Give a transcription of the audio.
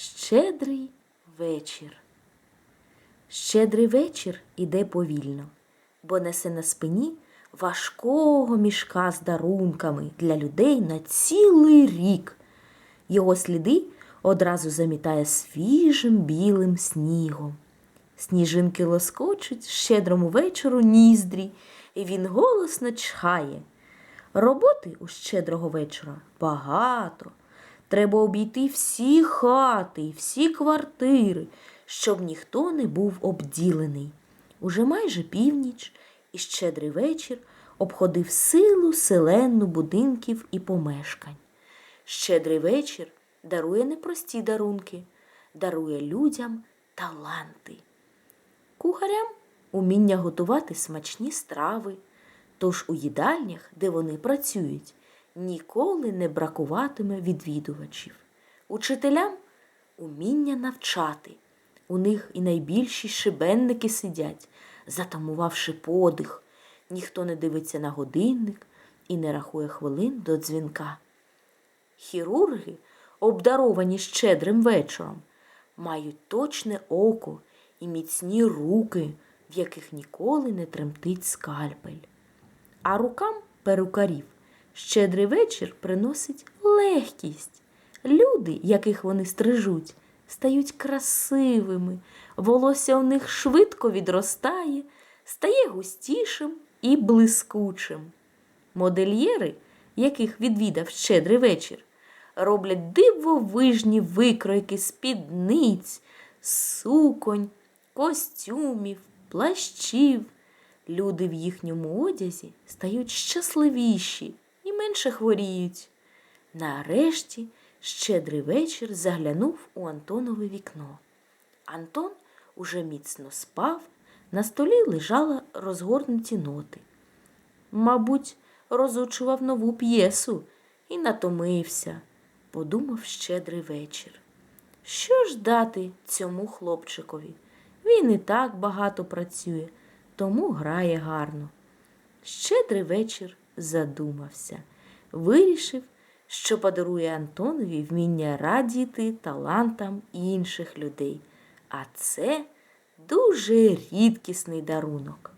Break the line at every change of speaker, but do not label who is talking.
Щедрий вечір. Щедрий вечір іде повільно, бо несе на спині важкого мішка з дарунками для людей на цілий рік. Його сліди одразу замітає свіжим білим снігом. Сніжинки лоскочуть щедрому вечору ніздрі, і він голосно чхає. Роботи у щедрого вечора багато. Треба обійти всі хати, всі квартири, щоб ніхто не був обділений. Уже майже північ, і щедрий вечір обходив силу селенну будинків і помешкань. Щедрий вечір дарує непрості дарунки, дарує людям таланти. Кухарям уміння готувати смачні страви. Тож у їдальнях, де вони працюють, ніколи не бракуватиме відвідувачів. Учителям уміння навчати. У них і найбільші шибенники сидять, затамувавши подих. Ніхто не дивиться на годинник і не рахує хвилин до дзвінка. Хірурги, обдаровані щедрим вечором, мають точне око і міцні руки, в яких ніколи не тремтить скальпель. А рукам перукарів щедрий вечір приносить легкість. Люди, яких вони стрижуть, стають красивими, волосся у них швидко відростає, стає густішим і блискучим. Модельєри, яких відвідав щедрий вечір, роблять дивовижні викройки спідниць, суконь, костюмів, плащів. Люди в їхньому одязі стають щасливіші менше хворіють. Нарешті щедрий вечір заглянув у Антонове вікно. Антон уже міцно спав, на столі лежали розгорнуті ноти. Мабуть, розучував нову п'єсу і натомився, подумав щедрий вечір. Що ж дати цьому хлопчикові? Він і так багато працює, тому грає гарно. Щедрий вечір задумався, вирішив, що подарує Антонові вміння радіти талантам інших людей. А це дуже рідкісний дарунок.